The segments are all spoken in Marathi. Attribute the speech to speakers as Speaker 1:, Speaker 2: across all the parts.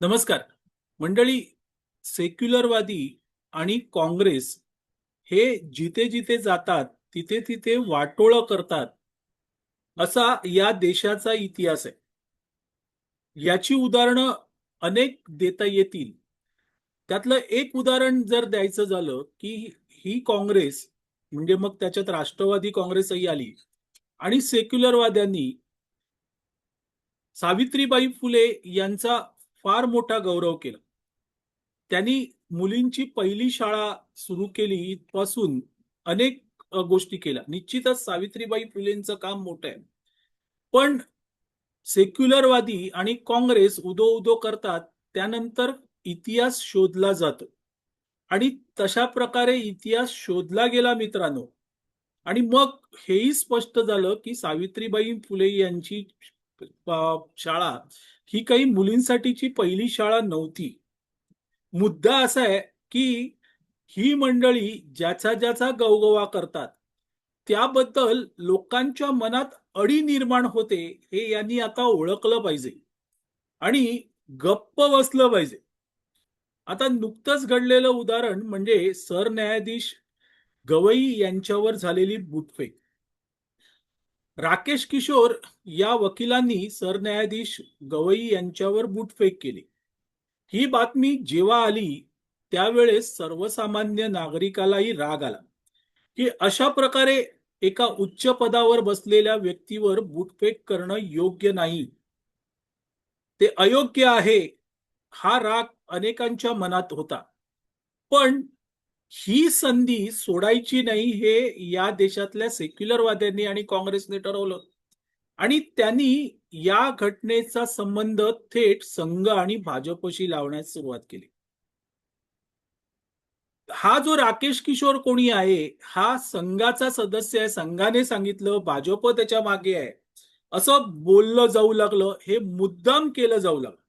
Speaker 1: नमस्कार. मंडळी सेक्युलरवादी आणि काँग्रेस हे जिथे जिथे जातात तिथे तिथे वाटोळं करतात असा या देशाचा इतिहास आहे. याची उदाहरणं अनेक देता येतील. त्यातलं एक उदाहरण जर द्यायचं झालं की ही काँग्रेस म्हणजे मग त्याच्यात राष्ट्रवादी काँग्रेसही आली आणि सेक्युलरवाद्यांनी सावित्रीबाई फुले यांचा फार मोठा गौरव केला. त्यांनी मुलींची पहिली शाळा सुरू केली पासून अनेक गोष्टी केल्या. निश्चितच सावित्रीबाई फुलेंचं काम मोठं आहे. पण सेक्युलरवादी आणि काँग्रेस उदो उदो करतात त्यानंतर इतिहास शोधला जातो. आणि तशा प्रकारे इतिहास शोधला गेला मित्रांनो. आणि मग हेही स्पष्ट झालं की सावित्रीबाई फुले यांची शाळा ही काही मुलींसाठीची पहिली शाळा नव्हती. मुद्दा असा आहे की ही मंडळी ज्याचा ज्याचा गवगवा करतात त्याबद्दल लोकांच्या मनात अडी निर्माण होते हे यांनी आता ओळखलं पाहिजे आणि गप्प बसलं पाहिजे. आता नुकतंच घडलेलं उदाहरण म्हणजे सरन्यायाधीश गवई यांच्यावर झालेली बुटफेक. राकेश किशोर या वकिलांनी सरन्यायाधीश गवई यांच्यावर बुटफेक केली. ही बातमी जेव्हा आली त्यावेळेस सर्वसामान्य नागरिकालाही राग आला. की अशा प्रकारे एका उच्च पदावर बसलेल्या व्यक्तीवर बुटफेक करणं योग्य नाही. ते अयोग्य आहे हा राग अनेकांच्या मनात होता. पण ही संधी सोडायची नाही हे या देशातल्या सेक्युलरवाद्यांनी आणि काँग्रेसने ठरवलं. आणि त्यांनी या घटनेचा संबंध थेट संघ आणि भाजपशी लावण्यास सुरुवात केली. हा जो राकेश किशोर कोणी आहे हा संघाचा सदस्य आहे संघाने सांगितलं भाजप त्याच्यामागे आहे. असं बोललं जाऊ लागलं हे मुद्दाम केलं जाऊ लागलं.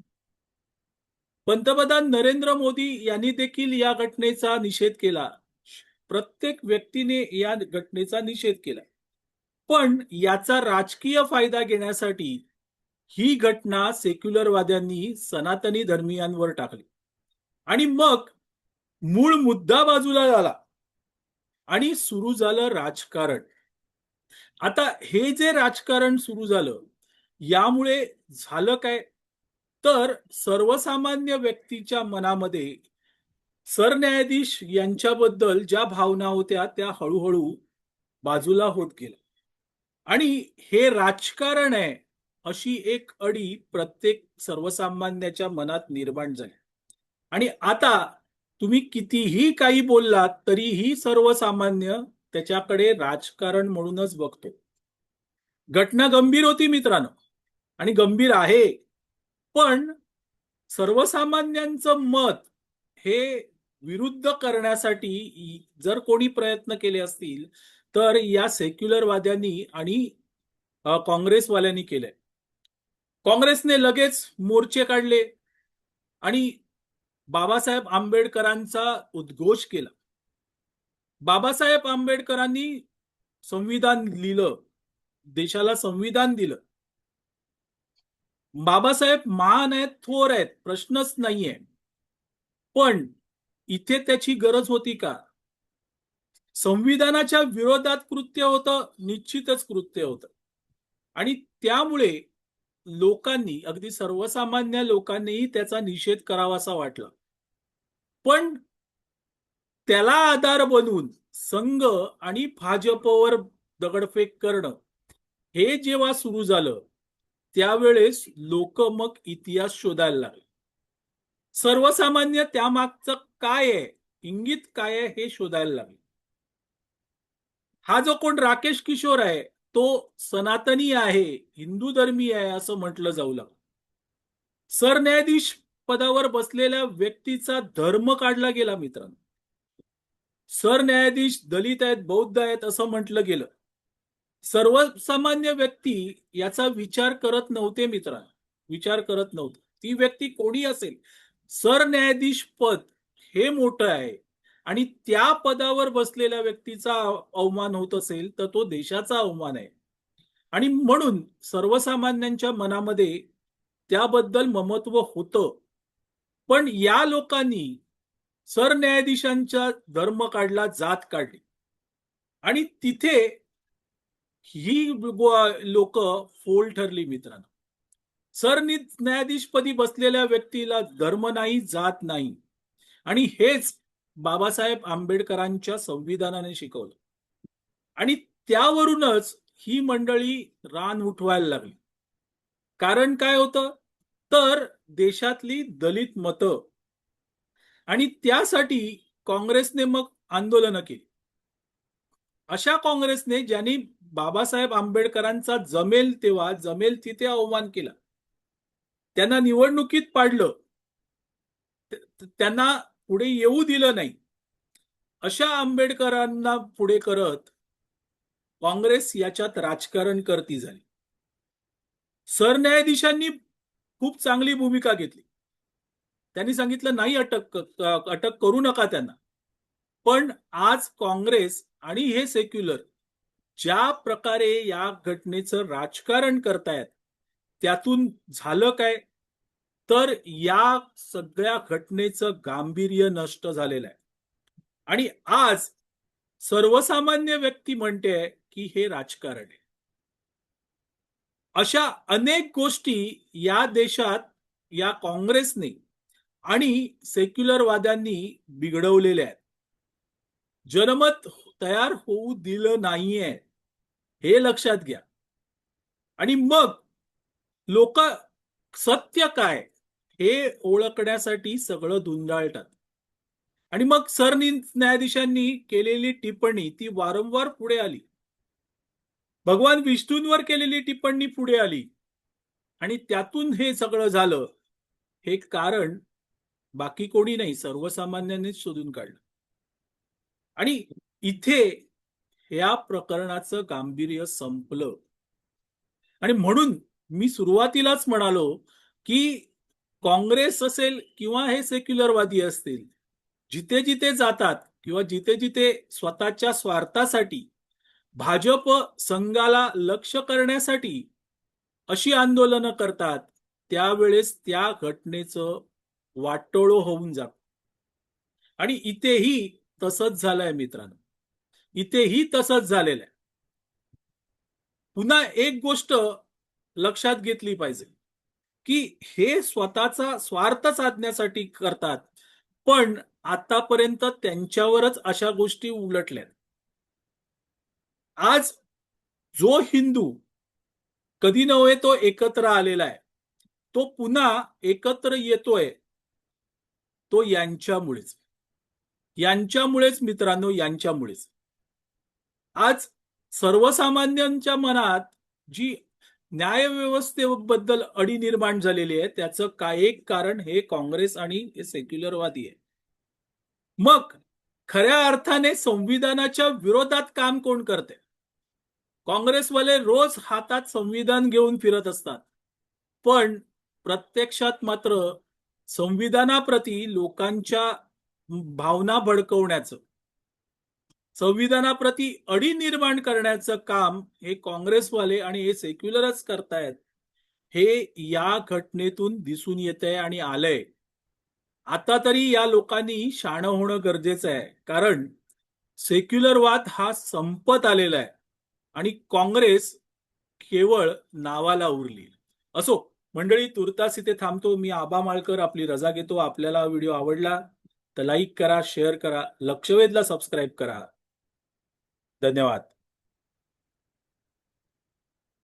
Speaker 1: पंतप्रधान नरेंद्र मोदी यांनी देखील या घटनेचा निषेध केला. प्रत्येक व्यक्तीने या घटनेचा निषेध केला. पण याचा राजकीय फायदा घेण्यासाठी ही घटना सेक्युलरवाद्यांनी सनातनी धर्मियांवर टाकली. आणि मग मूळ मुद्दा बाजूला झाला आणि सुरू झालं राजकारण. आता हे जे राजकारण सुरू झालं यामुळे झालं काय? तर सर्वसामान्य व्यक्तीच्या मनामध्ये सरन्यायाधीश यांच्याबद्दल ज्या भावना होत्या त्या हळूहळू बाजूला होत गेल्या. आणि हे राजकारण आहे अशी एक अडी प्रत्येक सर्वसामान्याच्या मनात निर्माण झाली. आणि आता तुम्ही कितीही काही बोललात तरीही सर्वसामान्य त्याच्याकडे राजकारण म्हणूनच बघतो. घटना गंभीर होती मित्रांनो. आणि गंभीर आहे. पण सर्वसामान्यांचं मत हे विरुद्ध करण्यासाठी जर कोणी प्रयत्न केले असतील तर या सेक्युलरवाद्यांनी आणि काँग्रेसवाल्यांनी केलंय. काँग्रेसने लगेच मोर्चे काढले आणि बाबासाहेब आंबेडकरांचा उद्घोष केला. बाबासाहेब आंबेडकरांनी संविधान लिहिलं देशाला संविधान दिलं. बाबासाहेब महान आहेत थोर आहेत प्रश्नच नाहीये. पण इथे त्याची गरज होती का? संविधानाच्या विरोधात कृत्य होतं निश्चितच कृत्य होतं. आणि त्यामुळे लोकांनी अगदी सर्वसामान्य लोकांनीही त्याचा निषेध करावासा वाटला. पण त्याला आधार बनवून संघ आणि भाजपवर दगडफेक करणं हे जेव्हा सुरू झालं त्यावेळेस लोक मग इतिहास शोधायला लागले. सर्वसामान्य त्यामागचं काय आहे? इंगित काय आहे? हे शोधायला लागले. हा जो कोण राकेश किशोर आहे तो सनातनी आहे हिंदू धर्मी आहे असं म्हटलं जाऊ लागलं. सरन्यायाधीश पदावर बसलेल्या व्यक्तीचा धर्म काढला गेला मित्रांनो. सरन्यायाधीश दलित आहेत बौद्ध आहेत असं म्हटलं गेलं. सर्वसामान्य व्यक्ती याचा विचार करत नव्हते मित्रा. विचार करत नव्हते. ती व्यक्ती कोणी असेल? सरन्यायाधीश पद हे मोठं आहे. आणि त्या पदावर बसलेल्या व्यक्तीचा अवमान होत असेल तर तो देशाचा अवमान आहे. आणि म्हणून सर्वसामान्यांच्या मनामध्ये त्याबद्दल ममत्व होतं. पण या लोकांनी सरन्यायाधीशांचा धर्म काढला जात काढली. आणि तिथे ही लोक फोल ठरली मित्रांनो. न्यायाधीशपदी बसलेल्या व्यक्तीला धर्म नाही जात नाही. आणि हेच बाबासाहेब आंबेडकरांच्या संविधानाने शिकवलं. आणि त्यावरूनच ही मंडळी रान उठवायला लागली. कारण काय होतं? तर देशातली दलित मतं. आणि त्यासाठी काँग्रेसने मग आंदोलनं केली. अशा काँग्रेसने ज्यांनी बाबासाहेब आंबेडकरांचा जमेल तेव्हा जमेल तिथे अवमान केला. त्यांना निवडणुकीत पाडलं. त्यांना पुढे येऊ दिलं नाही. अशा आंबेडकरांना पुढे करत काँग्रेस याच्यात राजकारण करती झाली. सरन्यायाधीशांनी खूप चांगली भूमिका घेतली. त्यांनी सांगितलं नाही अटक अटक करू नका त्यांना. पण आज काँग्रेस आणि हे सेक्युलर ज्या प्रकारे या घटनेचं राजकारण करतायत त्यातून झालं काय? तर या सगळ्या घटनेचं गांभीर्य नष्ट झालेलं आहे. आणि आज सर्वसामान्य व्यक्ती म्हणते की हे राजकारण आहे. अशा अनेक गोष्टी या देशात या काँग्रेसने आणि सेक्युलरवाद्यांनी बिघडवलेल्या आहेत. जनमत तयार होऊ दिलं नाहीये. हे लक्षात घ्या. आणि मग लोक सत्य काय हे ओळखण्यासाठी सगळं धुंडाळतात. आणि मग सरन्यायाधीशांनी केलेली टिप्पणी ती वारंवार पुढे आली. भगवान विष्णूंवर केलेली टिप्पणी पुढे आली. आणि त्यातून हे सगळं झालं. हे कारण बाकी कोणी नाही सर्वसामान्यांनीच शोधून काढलं. आणि इथे या प्रकरणाचं गांभीर्य संपलं. आणि म्हणून मी सुरुवातीलाच म्हणालो की काँग्रेस असेल किंवा हे सेक्युलरवादी असतील जिथे जिथे जातात किंवा जिथे जिथे स्वतःच्या स्वार्थासाठी भाजप संघाला लक्ष करण्यासाठी अशी आंदोलनं करतात त्यावेळेस त्या घटनेचं वाटोळं होऊन जात. आणि इथेही तसंच झालंय मित्रांनो. इथेही तसंच झालेलं आहे. पुन्हा एक गोष्ट लक्षात घेतली पाहिजे की हे स्वतःचा स्वार्थ साधण्यासाठी करतात पण आतापर्यंत त्यांच्यावरच अशा गोष्टी उलटल्या आज जो हिंदू कधी नव्हे तो एकत्र आलेला आहे तो पुन्हा एकत्र येतोय तो यांच्यामुळेच. यांच्यामुळेच मित्रांनो यांच्यामुळेच. आज सर्वसामान्यांच्या मनात जी न्यायव्यवस्थेबद्दल अडी निर्माण झालेली आहे त्याचं काय एक कारण हे काँग्रेस आणि हे सेक्युलरवादी आहे. मग खऱ्या अर्थाने संविधानाच्या विरोधात काम कोण करते? काँग्रेसवाले रोज हातात संविधान घेऊन फिरत असतात. पण प्रत्यक्षात मात्र संविधानाप्रती लोकांच्या भावना भडकवण्याचं संविधानाप्रती अडी निर्माण करण्याचं काम हे काँग्रेसवाले आणि हे सेक्युलरच करतायत. हे या घटनेतून दिसून येत आहे आणि आलंय. आता तरी या लोकांनी शाणं होणं गरजेचं आहे. कारण सेक्युलरवाद हा संपत आलेला आहे आणि काँग्रेस केवळ नावाला उरली. असो मंडळी तुर्तास इथे थांबतो. मी आबा माळकर आपली रजा घेतो. आपल्याला व्हिडिओ आवडला तर लाईक करा शेअर करा लक्षवेधला सबस्क्राईब करा. धन्यवाद.